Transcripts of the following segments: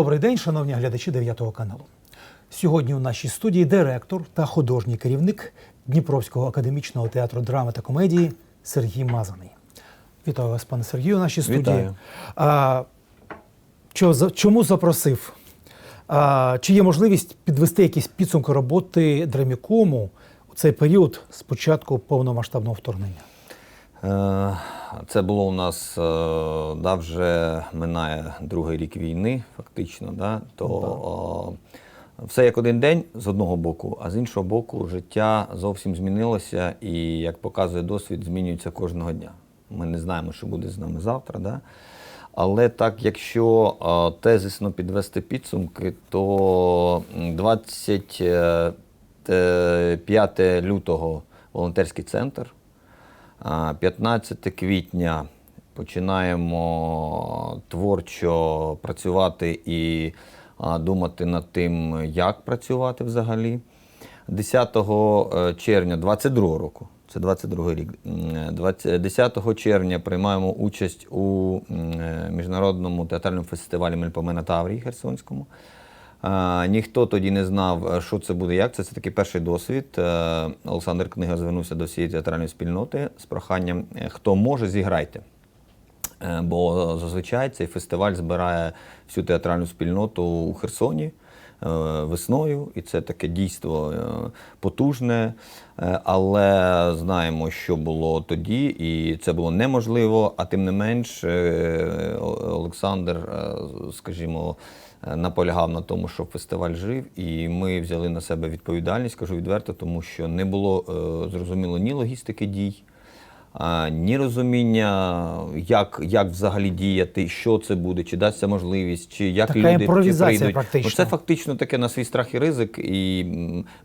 Добрий день, шановні глядачі 9 каналу. Сьогодні у нашій студії директор та художній керівник Дніпровського академічного театру драми та комедії Сергій Мазаний. Вітаю вас, пане Сергію, у нашій студії. Вітаю. А, чому запросив? А, чи є можливість підвести якісь підсумки роботи Драмікому у цей період з початку повномасштабного вторгнення? Е, Це було у нас е, да, вже минає другий рік війни, фактично. Да, то о, все як один день з одного боку, а з іншого боку, життя зовсім змінилося, і як показує досвід, змінюється кожного дня. Ми не знаємо, що буде з нами завтра. Да? Але так, якщо е, тезисно підвести підсумки, то 25 лютого волонтерський центр. А, 15 квітня починаємо творчо працювати і думати над тим, як працювати взагалі. 10 е, червня 22 року, це 22 рік, 10 червня приймаємо участь у е, міжнародному театральному фестивалі Мельпомена Таврії Херсонському. Ніхто тоді не знав, е, що це буде, як це. Це такий перший досвід. Е, Олександр Книга звернувся до всієї театральної спільноти з проханням, е, хто може, зіграйте. Бо зазвичай цей фестиваль збирає всю театральну спільноту у Херсоні весною, і це таке дійство потужне. Але знаємо, що було тоді, і це було неможливо. А тим не менш, Олександр, скажімо, наполягав на тому, щоб фестиваль жив, і ми взяли на себе відповідальність, кажу відверто, тому що не було е, зрозуміло ні логістики дій а, ні розуміння, як, як взагалі діяти, що це буде, чи дасться можливість, чи як Така люди чи прийдуть. практично. Ну, це фактично таке на свій страх і ризик, і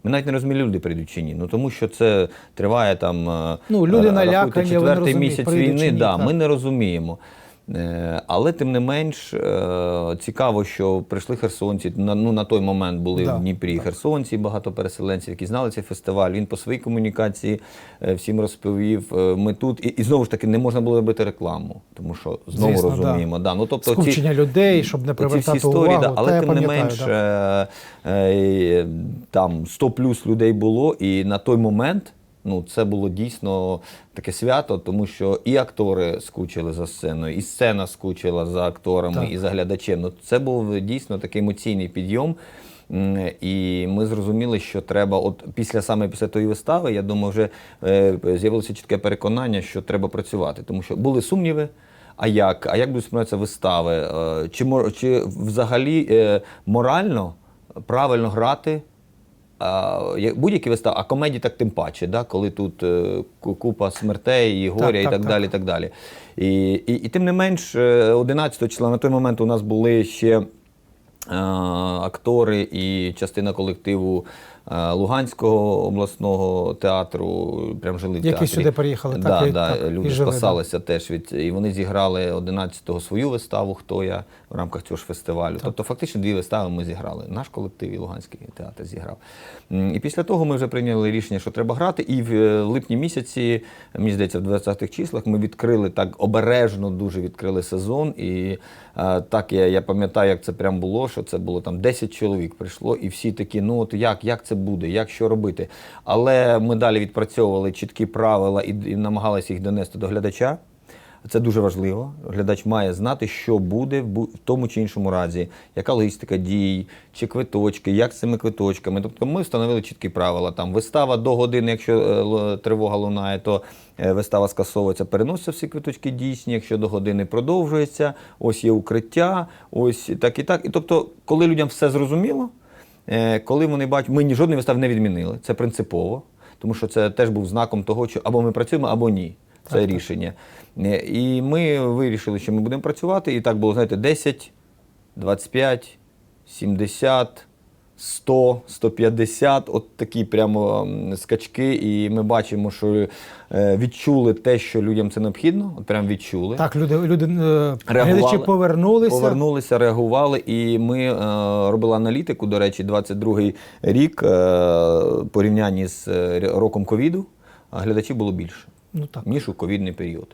ми навіть не розуміли, люди прийдуть чи ні. Ну тому що це триває там е, Ну, люди е, налякані, рахуйте, четвертий місяць чи війни. ні, да, так. ми не розуміємо. Е, Але тим не менш е, цікаво, що прийшли херсонці. Ну, на той момент були Да, в Дніпрі херсонці, багато переселенців, які знали цей фестиваль. Він по своїй комунікації е, всім розповів. Ми тут і, і знову ж таки не можна було робити рекламу, тому що знову Звісно, розуміємо. Да. Ну, тобто, ці- людей, щоб не привертати всі історії, увагу. да, але тим не менш да. там 100 плюс людей було, і на той момент ну, це було дійсно таке свято, тому що і актори скучили за сценою, і сцена скучила за акторами Так. і за глядачем. Ну, це був дійсно такий емоційний підйом. І ми зрозуміли, що треба, от після саме після тої вистави, я думаю, вже е, з'явилося чітке переконання, що треба працювати, тому що були сумніви. А як? А як будуть сприйматися вистави? Е, Чи, чи взагалі е, морально правильно грати? Будь-які вистави, а комедії так тим паче, да? коли тут е, купа смертей, і горя, Так, і так, так, так. далі. І, так далі. І, і, і тим не менш, е, 11 числа на той момент у нас були ще е, актори і частина колективу е, Луганського обласного театру, прям жили в Які театрі. сюди переїхали, так, да, і- да, так, і люди жили, да. теж від. І вони зіграли 11-го свою виставу, хто я в рамках цього ж фестивалю. Тобто, фактично, дві вистави ми зіграли. Наш колектив і Луганський театр зіграв. І після того ми вже прийняли рішення, що треба грати. І в е, липні місяці, мені здається, в 20-х числах ми відкрили так обережно, дуже відкрили сезон. І е, так я, я пам'ятаю, як це прям було, що це було там 10 чоловік прийшло, і всі такі, ну от як, як це буде, як що робити. Але ми далі відпрацьовували чіткі правила і, намагалися їх донести до глядача. Це дуже важливо. Глядач має знати, що буде в тому чи іншому разі, яка логістика дій, чи квиточки, як з цими квиточками. Тобто ми встановили чіткі правила. Там вистава до години, якщо е, тривога лунає, то е, вистава скасовується, переносяться всі квиточки дійсні. Якщо до години продовжується, ось є укриття, ось так і так. І тобто, коли людям все зрозуміло, коли вони бачать, ми ні жодної вистави не відмінили. Це принципово, тому що це теж був знаком того, що або ми працюємо, або ні. Це рішення. Е, І ми вирішили, що ми будемо працювати. І так було, знаєте, 10, 25, 70, 100, 150, от такі прямо скачки. І ми бачимо, що е, відчули те, що людям це необхідно. От прям відчули. Так, люди, люди е, глядачі повернулися. Повернулися, реагували, і ми е, робили аналітику. До речі, 22-й рік е, порівнянні з е, роком ковіду, глядачів було більше Ну так. ніж у ковідний період.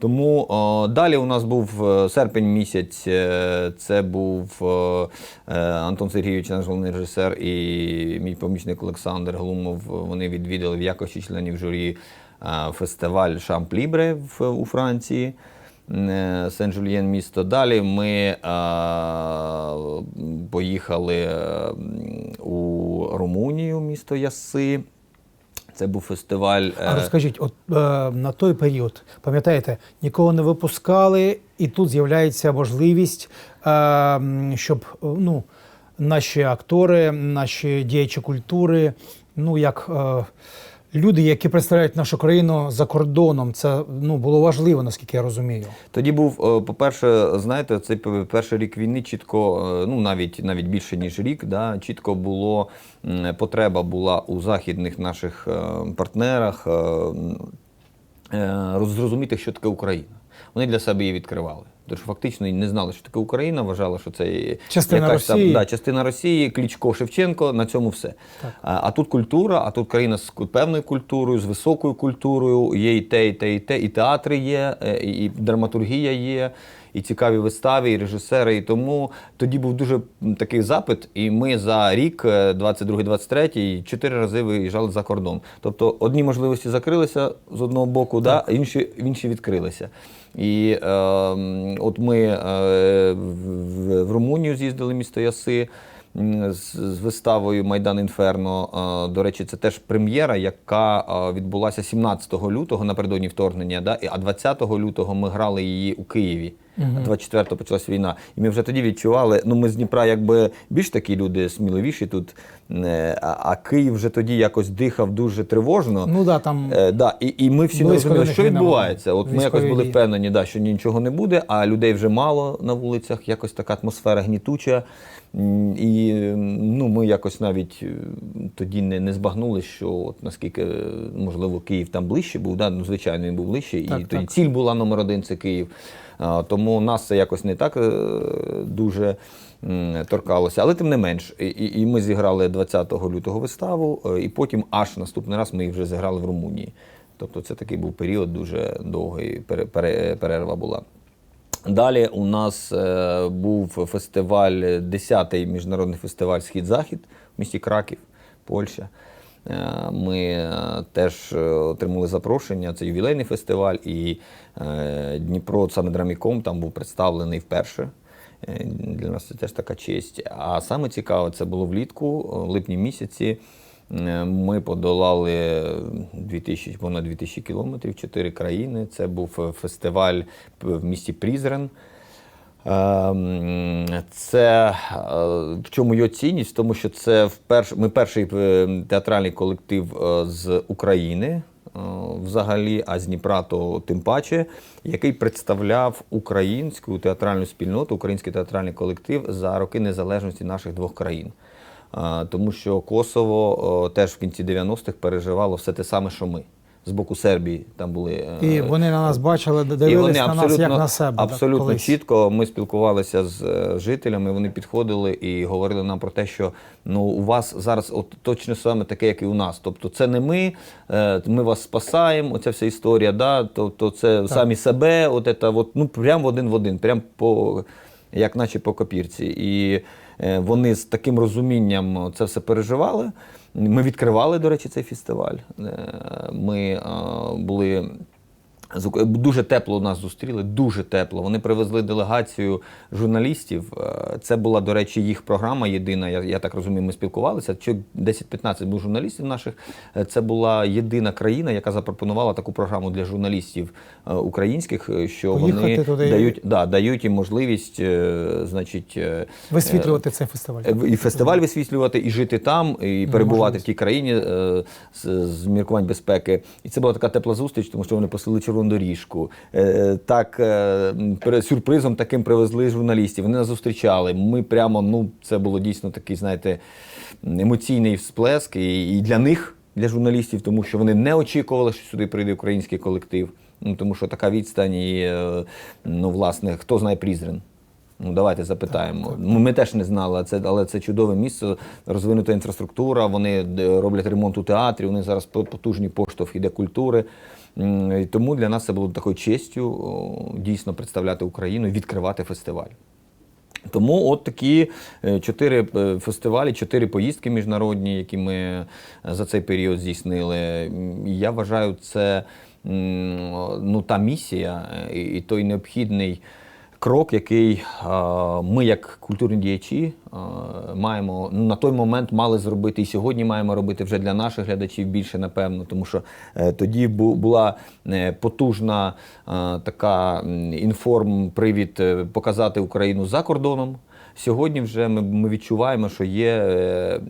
Тому о, далі у нас був е, серпень місяць. е, Це був е, е, Антон Сергійович, наш головний режисер, і мій помічник Олександр Глумов. Вони відвідали в якості членів журі е, фестиваль Шамплібре в у Франції. е, Сен-Жульєн місто. Далі ми е, поїхали е, у Румунію, місто Яси. Це був фестиваль. е, А розкажіть, от е, на той період, пам'ятаєте, нікого не випускали, і тут з'являється можливість, е, щоб е, ну, наші актори, наші діячі культури, ну як е, люди, які представляють нашу країну за кордоном, це ну, було важливо, наскільки я розумію. Тоді був, е, по-перше, знаєте, цей перший рік війни чітко, е, ну навіть навіть більше ніж рік, да, чітко було потреба була у західних наших е, партнерах зрозуміти, що таке Україна. Вони для себе її відкривали. Тому що фактично не знали, що таке Україна, вважали, що це Частина якась там, Росії. да, частина Росії, Кличко, Шевченко, на цьому все. А, а тут культура, а тут країна з певною культурою, з високою культурою, є і те, і те, і те, і театри є, е, і, драматургія є, і цікаві вистави, і режисери. І тому тоді був дуже такий запит, і ми за рік, е, 22-23, чотири рази виїжджали за кордон. Тобто одні можливості закрилися з одного боку, да, інші, інші відкрилися. І е, от ми е, в, Румунію з'їздили місто Яси з, виставою Майдан Інферно. Е, До речі, це теж прем'єра, яка е, відбулася 17 лютого напередодні вторгнення. Да? А 20 лютого ми грали її у Києві. А 24-го почалась війна. І ми вже тоді відчували, ну ми з Дніпра якби більш такі люди сміливіші тут, е, а, а Київ вже тоді якось дихав дуже тривожно. Ну да, там Е, да, і, і ми всі не розуміли, що відбувається. От ми якось були впевнені, да, що нічого не буде, а людей вже мало на вулицях, якось така атмосфера гнітуча. І ну, ми якось навіть е, тоді не, не збагнули, що от наскільки е, можливо Київ там ближче був. Да? Ну, звичайно, він був ближче, Так, і тоді так. ціль була номер один це Київ. Тому нас це якось не так е, дуже торкалося. Але тим не менш, і, ми зіграли 20 лютого виставу, е, і потім аж наступний раз ми їх вже зіграли в Румунії. Тобто це такий був період, дуже довгий пере- пере- перерва була. Далі у нас е, був фестиваль, 10-й міжнародний фестиваль Схід-Захід в місті Краків, Польща. Е, Ми е, теж е, отримали запрошення. Це ювілейний фестиваль, і Дніпро саме Драміком там був представлений вперше. Для нас це теж така честь. А саме цікаве, це було влітку, в липні місяці. Ми подолали 2000, понад 2000 кілометрів, чотири країни. Це був фестиваль в місті Прізрен. Ем, Це е, в чому його цінність? Тому що це вперше ми перший е, театральний колектив е, з України. Взагалі, а з Дніпра то тим паче, який представляв українську театральну спільноту, український театральний колектив за роки незалежності наших двох країн. Тому що Косово теж в кінці 90-х переживало все те саме, що ми. З боку Сербії там були е, і вони на нас бачили, вони на нас як на себе. абсолютно колись. чітко. Ми спілкувалися з е, жителями. Вони підходили і говорили нам про те, що ну у вас зараз от точно саме таке, як і у нас. Тобто, це не ми, е, ми вас спасаємо. Оця вся історія. Да? Тобто, це самі себе, от це, от, ну прям один в один, прям по як наче по копірці. І вони з таким розумінням це все переживали. Ми відкривали, до речі, цей фестиваль. Е, Ми е, були Дуже тепло нас зустріли, дуже тепло. Вони привезли делегацію журналістів. Е, Це була, до речі, їх програма єдина. Я, я так розумію, ми спілкувалися. Чи 10-15 був журналістів наших. Е, Це була єдина країна, яка запропонувала таку програму для журналістів е, українських, що Поїхати вони туди. дають, да, дають їм можливість, значить, Висвітлювати цей фестиваль. І фестиваль висвітлювати, і жити там, і перебувати в тій країні з, з міркувань безпеки. І це була така тепла зустріч, тому що вони посили червону доріжку. Е, Так е, сюрпризом таким привезли журналістів. Вони нас зустрічали. Ми прямо, ну, це було дійсно такий, знаєте, емоційний всплеск. І, для них, для журналістів, тому що вони не очікували, що сюди прийде український колектив. Ну, тому що така відстань, і, е, ну, власне, хто знає Прізрен. Ну давайте запитаємо. Ми, ми теж не знали, але це, але це чудове місце, розвинута інфраструктура. Вони роблять ремонт у театрі. Них зараз по- потужний поштовх іде культури. І тому для нас це було такою честю дійсно представляти Україну і відкривати фестиваль. Тому от такі е, чотири е, фестивалі, чотири поїздки міжнародні, які ми е, за цей період здійснили. Я вважаю, це ну, та місія і той необхідний крок, який е, ми, як культурні діячі, е, маємо ну, на той момент мали зробити і сьогодні маємо робити вже для наших глядачів більше, напевно, тому що е, тоді була потужна така інформ-привід показати Україну за кордоном. Сьогодні вже ми, ми відчуваємо, що є е,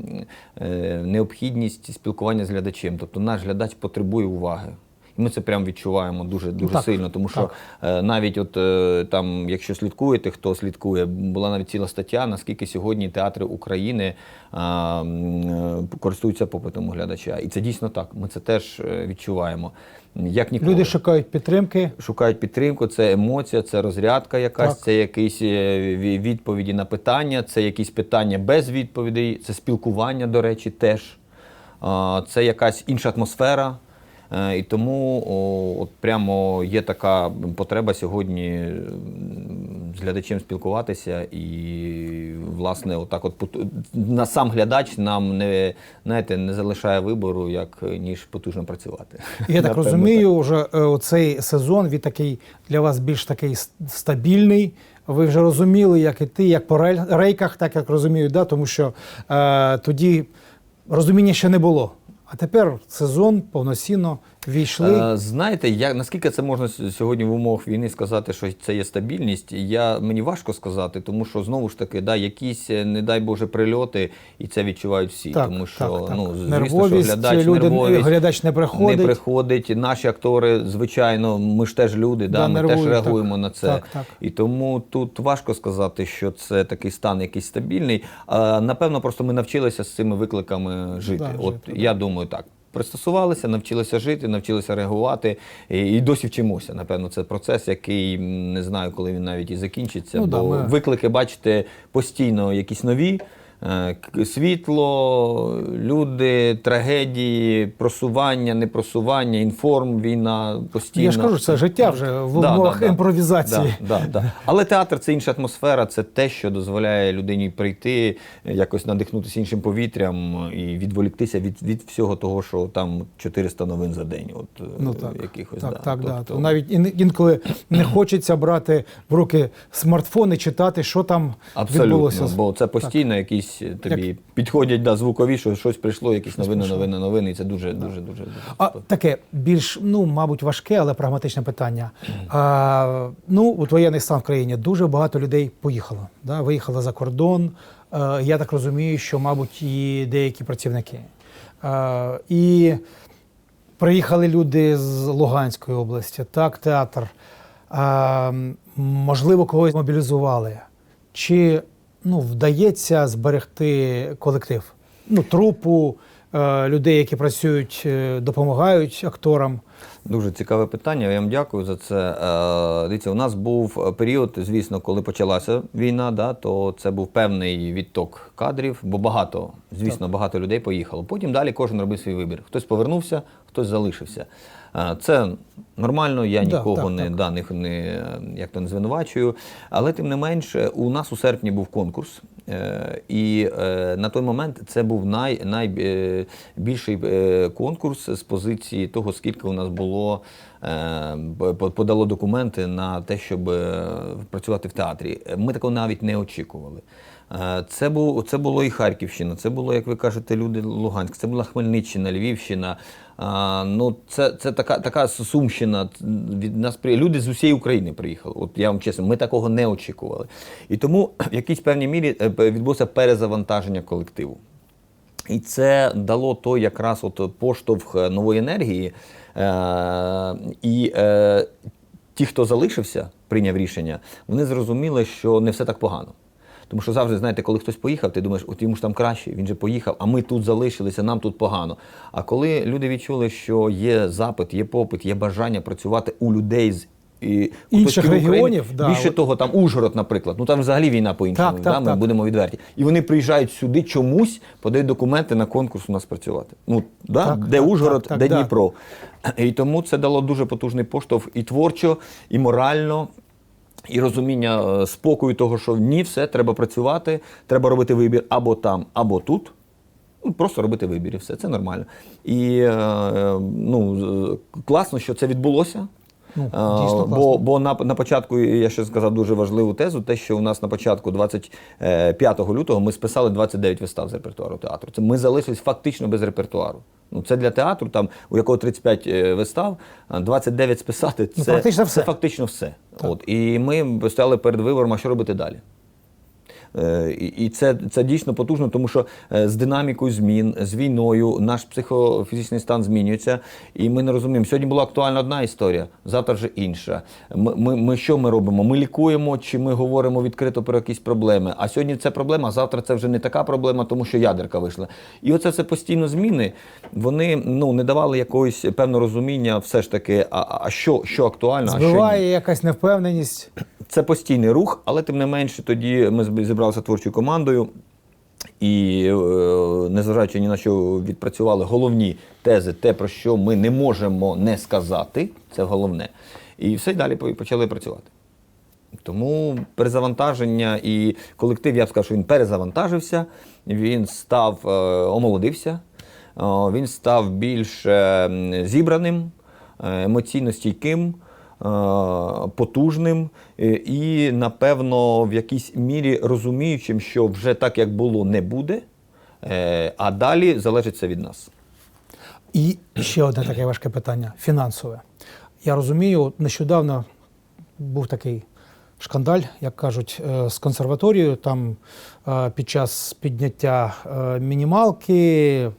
е, необхідність спілкування з глядачем. Тобто наш глядач потребує уваги. Ми це прямо відчуваємо дуже дуже так, сильно, тому що так. е, навіть от е, там, якщо слідкуєте, хто слідкує, була навіть ціла стаття, наскільки сьогодні театри України а, е, користуються попитом глядача. І це дійсно так. Ми це теж відчуваємо. Як ніколи. Люди шукають підтримки. Шукають підтримку, це емоція, це розрядка якась, Так. це якісь відповіді на питання, це якісь питання без відповідей, це спілкування, до речі, теж. Це якась інша атмосфера. Е, І тому о, от прямо є така потреба сьогодні з глядачем спілкуватися, і, власне, отак от на сам глядач нам не, знаєте, не залишає вибору, як ніж потужно працювати. Я так розумію, вже е, цей сезон він такий для вас більш такий стабільний. Ви вже розуміли, як іти, як по рейках, так як розумію, да? тому що е, тоді розуміння ще не було. А тепер сезон повноцінно війшли. Е, Знаєте, я, наскільки це можна сьогодні в умовах війни сказати, що це є стабільність, я, мені важко сказати, тому що знову ж таки, да, якісь, е, не дай Боже, прильоти, і це відчувають всі. Так, тому що так, так. Ну, звісно, Нервовість, що глядач, люди- нервовість, глядач не приходить. Не приходить. Наші актори, звичайно, ми ж теж люди, да, Да, ми теж реагуємо так. на це. Так, так. І тому тут важко сказати, що це такий стан якийсь стабільний. А, напевно, просто ми навчилися з цими викликами жити. Да, От жити, я думаю, так. Пристосувалися, навчилися жити, навчилися реагувати і, і досі вчимося. Напевно, це процес, який не знаю, коли він навіть і закінчиться. Ну бо да, ми- виклики, бачите, постійно якісь нові. Е, Світло, люди, трагедії, просування, непросування, інформ, війна постійно. Я ж кажу, це життя вже в Да, умовах да, да. імпровізації. Да, да, да. Але театр це інша атмосфера, це те, що дозволяє людині прийти, якось надихнутися іншим повітрям і відволіктися від, від всього того, що там 400 новин за день. От, е, Ну так, якихось, так, да. так. Тобто- То навіть інколи не хочеться брати в руки смартфон і читати, що там Абсолютно, відбулося. бо це постійно якісь тобі підходять да, звукові, що щось прийшло, якісь новини, новини, новини, і це дуже, дуже, дуже. дуже А таке більш, ну, мабуть, важке, але прагматичне питання. А, ну, у воєнний стан в країні дуже багато людей поїхало. Да? Виїхало за кордон. Е, я так розумію, що, мабуть, і деякі працівники. Е, і приїхали люди з Луганської області, так, театр. А, можливо, когось мобілізували. Чи ну, вдається зберегти колектив? Ну, трупу, е, людей, які працюють, е, допомагають акторам. Дуже цікаве питання. Я вам дякую за це. Е, Дивіться, у нас був період, звісно, коли почалася війна, да, то це був певний відток кадрів, бо багато, звісно, багато людей поїхало. Потім далі кожен робив свій вибір. Хтось повернувся, хтось залишився. Е, Це нормально, я Да, нікого так, не, так. Да, не, як то не звинувачую. Але тим не менше, у нас у серпні був конкурс. Е, І на той момент це був най, найбільший конкурс з позиції того, скільки у нас було е, подало документи на те, щоб е, працювати в театрі. Ми такого навіть не очікували. Е, Це було, це було і Харківщина, це було, як ви кажете, люди Луганськ, це була Хмельниччина, Львівщина. Ну, це, це така, така Сумщина. Від нас при... Люди з усієї України приїхали. От я вам чесно, ми такого не очікували. І тому в якійсь певній мірі відбулося перезавантаження колективу. І це дало той якраз от поштовх нової енергії. Е, і е, ті, хто залишився, прийняв рішення, вони зрозуміли, що не все так погано. Тому що завжди, знаєте, коли хтось поїхав, ти думаєш, от йому ж там краще, він же поїхав, а ми тут залишилися, нам тут погано. А коли люди відчули, що є запит, є попит, є бажання працювати у людей з і Інших регіонів, да, Більше от- того, там Ужгород, наприклад. Ну там взагалі війна по-іншому. Так, да? так, Ми так. будемо відверті. І вони приїжджають сюди чомусь, подають документи на конкурс у нас працювати. Ну, да? Так, де так, Ужгород, так, так, де да. Дніпро. І тому це дало дуже потужний поштовх і творчо, і морально. І розуміння е, спокою того, що ні, все, треба працювати, треба робити вибір або там, або тут. Ну, просто робити вибір і все, це нормально. І е, е, ну, класно, що це відбулося. Ну, Е, дійсно бо класно. бо на, на початку, я ще сказав дуже важливу тезу, те, що у нас на початку 25 лютого ми списали 29 вистав з репертуару театру. Це ми залишились фактично без репертуару. Ну, це для театру, там, у якого 35 е, вистав, 29 списати це, Ну, практично все. це фактично все. От. І ми стояли перед вибором, а що робити далі. Е, І це, це дійсно потужно, тому що е, з динамікою змін, з війною наш психофізичний стан змінюється, і ми не розуміємо. Сьогодні була актуальна одна історія, завтра вже інша. Ми, ми, ми що ми робимо? Ми лікуємо чи ми говоримо відкрито про якісь проблеми? А сьогодні це проблема, а завтра це вже не така проблема, тому що ядерка вийшла. І оце все постійно зміни. Вони ну не давали якогось певного розуміння, все ж таки, а, а що, що актуально, а що ні. Якась невпевненість. Це постійний рух, але тим не менше, тоді ми зібралися творчою командою. І е, незважаючи ні на що відпрацювали головні тези, те, про що ми не можемо не сказати, це головне. І все й далі почали працювати. Тому перезавантаження і колектив, я б сказав, що він перезавантажився, він став е, омолодився, е, він став більш зібраним, емоційно стійким, потужним е, і, напевно, в якійсь мірі розуміючим, що вже так, як було, не буде, е, а далі залежить це від нас. І ще одне таке важке питання фінансове. Я розумію, нещодавно був такий шкандаль, як кажуть, е, з консерваторією. Там е, під час підняття е, мінімалки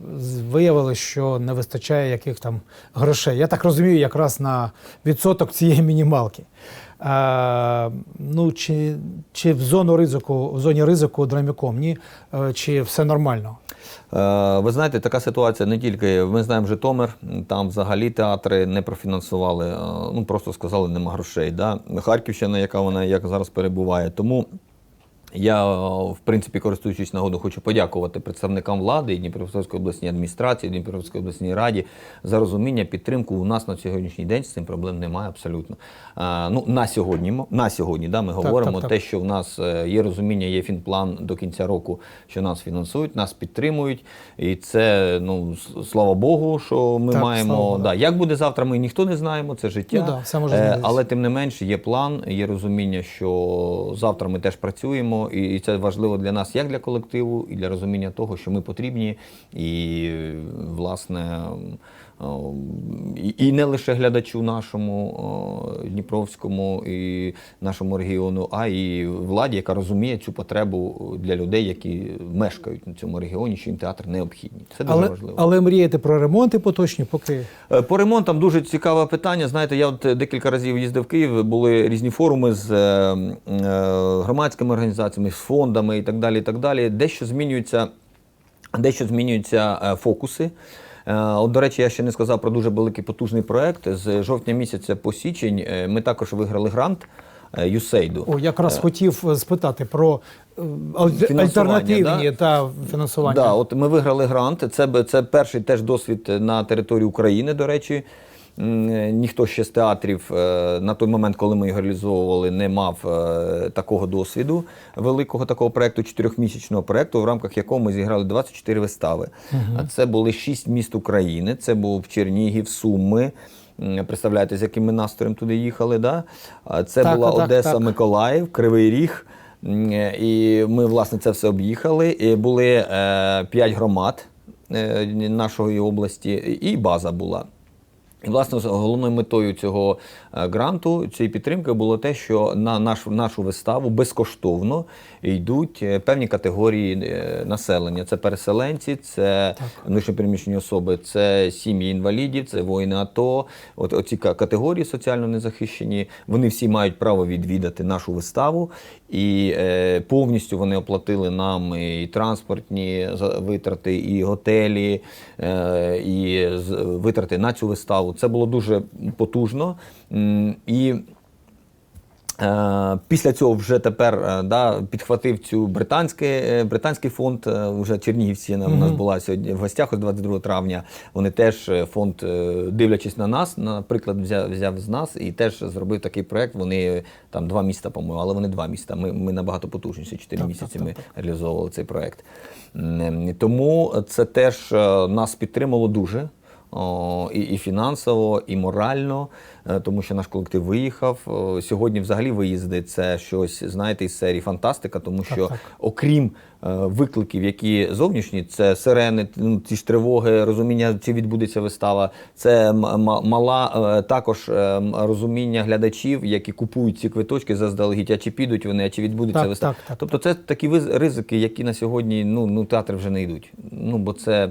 виявилось, що не вистачає яких там грошей. Я так розумію, якраз на відсоток цієї мінімалки. Е, ну, чи, чи в зону ризику, в зоні ризику драміком, ні? Чи все нормально? Е, Ви знаєте, така ситуація не тільки. Ми знаємо Житомир, там взагалі театри не профінансували, е, ну просто сказали, нема грошей. Да? Харківщина, яка вона як зараз перебуває. Тому я, е, в принципі, користуючись нагодою, хочу подякувати представникам влади Дніпропетровської обласній адміністрації, Дніпропетровської обласній раді за розуміння, підтримку. У нас на сьогоднішній день з цим проблем немає абсолютно. Е, Ну, на сьогодні, на сьогодні да, ми говоримо так, так. те, що в нас е, є розуміння, є фінплан до кінця року, що нас фінансують, нас підтримують. І це, ну, слава Богу, що ми Так, маємо. Да, як буде завтра, ми ніхто не знаємо, це життя. Ну да, все може. Але тим не менш є план, є розуміння, що завтра ми теж працюємо, і це важливо для нас, як для колективу, і для розуміння того, що ми потрібні, і власне. О, І не лише глядачу нашому Дніпровському і нашому регіону, а і владі, яка розуміє цю потребу для людей, які мешкають на цьому регіоні, що їм театр необхідний. Це дуже Але, важливо. але мрієте про ремонти поточні, поки Е, По ремонтам дуже цікаве питання. Знаєте, я от декілька разів їздив в Київ, були різні форуми з е, е, громадськими організаціями, з фондами і так далі. І так далі. Дещо змінюються, дещо змінюються фокуси. Е, От, до речі, я ще не сказав про дуже великий потужний проект. З жовтня місяця по січень е, ми також виграли грант Юсейду. О, якраз хотів е, спитати про альтернативні да? та фінансування. Да, от ми виграли грант. Це, це перший теж досвід на території України, до речі. Е, Ніхто ще з театрів е, на той момент, коли ми його реалізовували, не мав е, такого досвіду великого такого проекту, чотирьохмісячного проекту, в рамках якого ми зіграли 24 вистави. А це були шість міст України. Це був Чернігів, Суми. Представляєте, з яким ми настроєм туди їхали? Да? Це Так, була так, Одеса, так. Миколаїв, Кривий Ріг. І ми, власне, це все об'їхали. І були п'ять громад нашої області, і база була. І, власне, головною метою цього е, гранту, цієї підтримки було те, що на наш, нашу виставу безкоштовно йдуть е, певні категорії е, населення. Це переселенці, це внутрішньопереміщені особи, це сім'ї інвалідів, це воїни АТО. От ка- категорії соціально незахищені. Вони всі мають право відвідати нашу виставу, і е, повністю вони оплатили нам і транспортні витрати, і готелі, е, і витрати на цю виставу. Це було дуже потужно. І Після цього вже тепер е, да, підхватив цю британський, е, британський фонд. е, Уже Чернігівці у нас була сьогодні в гостях ось 22 травня. Вони теж е, фонд, е, дивлячись на нас, наприклад, взяв, взяв з нас і теж зробив такий проект. Вони е, там два міста, по-моєму, але вони два міста. Ми, ми набагато потужніші. Чотири місяці ми реалізовували цей проект. Тому це теж е, нас підтримало дуже. О, і, і фінансово, і морально, е, тому що наш колектив виїхав. Сьогодні взагалі виїзди це щось, знаєте, із серії фантастика, тому що так. окрім е, викликів, які зовнішні, це сирени, ну, ці ж тривоги, розуміння, чи відбудеться вистава, це мала е, також е, розуміння глядачів, які купують ці квиточки заздалегідь, а чи підуть вони, а чи відбудеться Так, вистава. так, так. Тобто це такі ризики, які на сьогодні ну, ну, театри вже не йдуть. Ну, бо це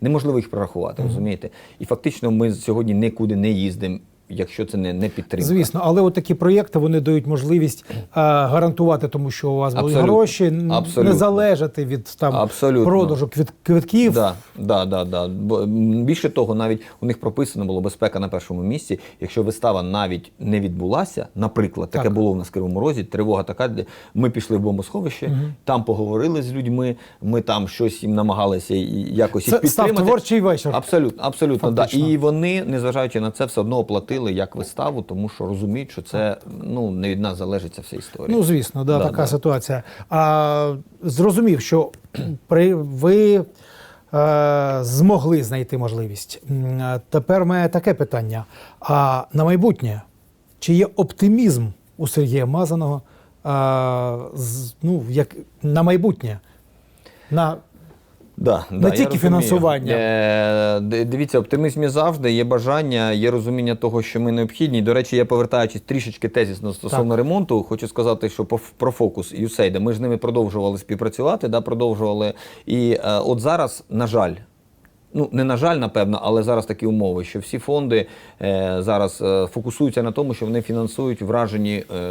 неможливо їх прорахувати, розумієте? І фактично ми сьогодні нікуди не їздимо, якщо це не, не підтримка. Звісно, але от такі проєкти вони дають можливість а, гарантувати, тому що у вас будуть Абсолютно. гроші, Абсолютно. не залежати від там Абсолютно. продажу квит- квитків. Да, да, да, да. Бо, Більше того, навіть у них прописано було безпека на першому місці. Якщо вистава навіть не відбулася, наприклад, таке Так. було в нас в Кривому Розі, тривога така, де ми пішли в бомбосховище, там поговорили з людьми, ми там щось їм намагалися якось Це їх став творчий вечір. Абсолютно, абсолютно, да. І вони, незважаючи на це, все одно оплатили як виставу, тому що розуміють, що це ну не від нас залежить ця вся історія. Ну, звісно, да, Да, така да. ситуація. А, зрозумів, що при, ви е, змогли знайти можливість. Тепер має таке питання. А на майбутнє, чи є оптимізм у Сергія Мазаного а, з, ну, як, на майбутнє? На Да, Не да, тільки фінансування. Е, дивіться, оптимізм є завжди, є бажання, є розуміння того, що ми необхідні. До речі, я повертаючись трішечки тезісно стосовно ремонту, хочу сказати, що по- про фокус USAID, ми ж з ними продовжували співпрацювати, да, продовжували. І е, от зараз, на жаль, Ну, не на жаль, напевно, але зараз такі умови, що всі фонди е, зараз е, фокусуються на тому, що вони фінансують вражені е, е,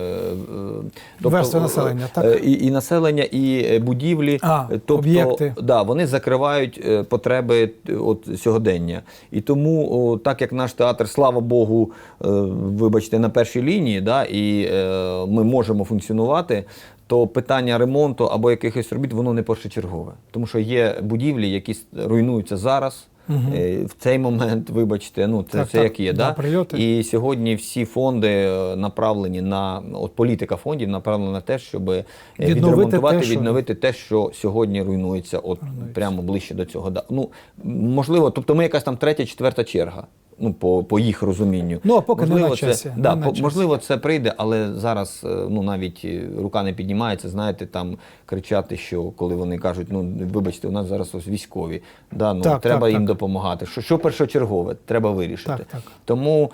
Верстви населення, так? е, і, і населення, і е, будівлі. А, Е, тобто, об'єкти. Да, вони закривають е, потреби е, от, сьогодення. І тому, о, так як наш театр, слава Богу, е, вибачте, на першій лінії, да, і е, ми можемо функціонувати. То питання ремонту або якихось робіт, воно не першочергове. Тому що є будівлі, які руйнуються зараз, е, в цей момент, вибачте, ну це, Так, це так, як є. да, Да? І сьогодні всі фонди е, направлені на от політика фондів направлена на те, щоб е, Відновити відремонтувати, те, що- відновити те, що сьогодні руйнується, от прямо ближче до цього. Да. Ну можливо, тобто ми якась там третя, четверта черга. Ну, по, по їх розумінню. Ну, а поки не можливо, на це, часі, Да, не на по- часі. можливо, це прийде, але зараз е, ну, навіть е, рука не піднімається, знаєте, там кричати, що коли вони кажуть, ну вибачте, у нас зараз ось військові, да, ну, Так, треба так, їм так. допомагати. Що, що першочергове, треба вирішити. Так, так. Тому,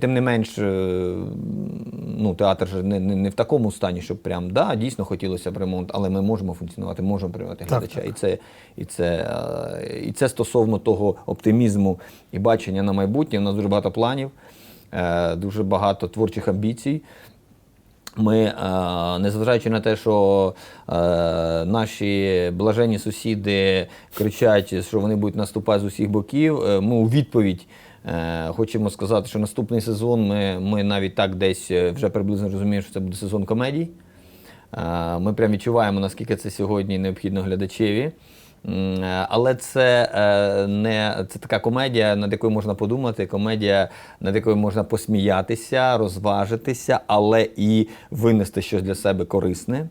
тим не менш, е, ну, театр же не, не, не в такому стані, щоб прям, да, дійсно хотілося б ремонт, але ми можемо функціонувати, можемо приймати глядача. так. І, це, і, це, і це стосовно того оптимізму і бачення на майбутнє. У нас дуже багато планів, е, дуже багато творчих амбіцій. Ми, е, незважаючи на те, що е, наші блаженні сусіди кричать, що вони будуть наступати з усіх боків, ми у відповідь хочемо сказати, що наступний сезон ми, ми навіть так десь вже приблизно розуміємо, що це буде сезон комедій. Ми прям відчуваємо, наскільки це сьогодні необхідно глядачеві. Е, Але це е, не це така комедія, над якою можна подумати, комедія, над якою можна посміятися, розважитися, але і винести щось для себе корисне.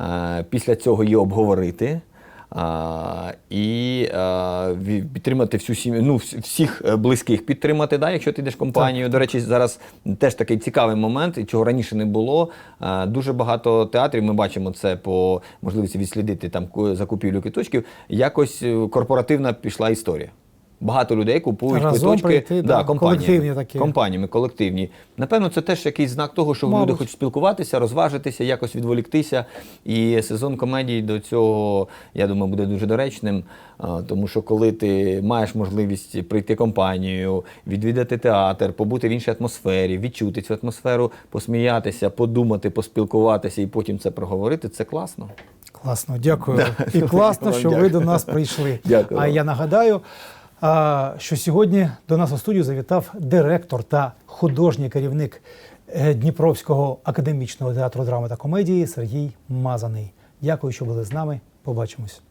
Е, Після цього її обговорити. А, і а, підтримати всю сім'ю, ну, всіх е, близьких підтримати, да, якщо ти йдеш в компанію. До речі, зараз теж такий цікавий момент, і чого раніше не було. А, дуже багато театрів, ми бачимо це по можливості відслідити там ку- закупівлю квіточків. Якось е, корпоративна пішла історія. Багато людей купують Разом квиточки прийти, да, компаніями. колективні такі. компаніями, колективні. Напевно, це теж якийсь знак того, що Мабуть. люди хочуть спілкуватися, розважитися, якось відволіктися. І сезон комедій до цього, я думаю, буде дуже доречним. Тому що коли ти маєш можливість прийти компанію, відвідати театр, побути в іншій атмосфері, відчути цю атмосферу, посміятися, подумати, поспілкуватися і потім це проговорити, це класно. Класно, дякую. І класно, що ви до нас прийшли. Дякую А я нагадаю, що сьогодні до нас у студію завітав директор та художній керівник е, Дніпровського академічного театру драми та комедії Сергій Мазаний. Дякую, що були з нами. Побачимось.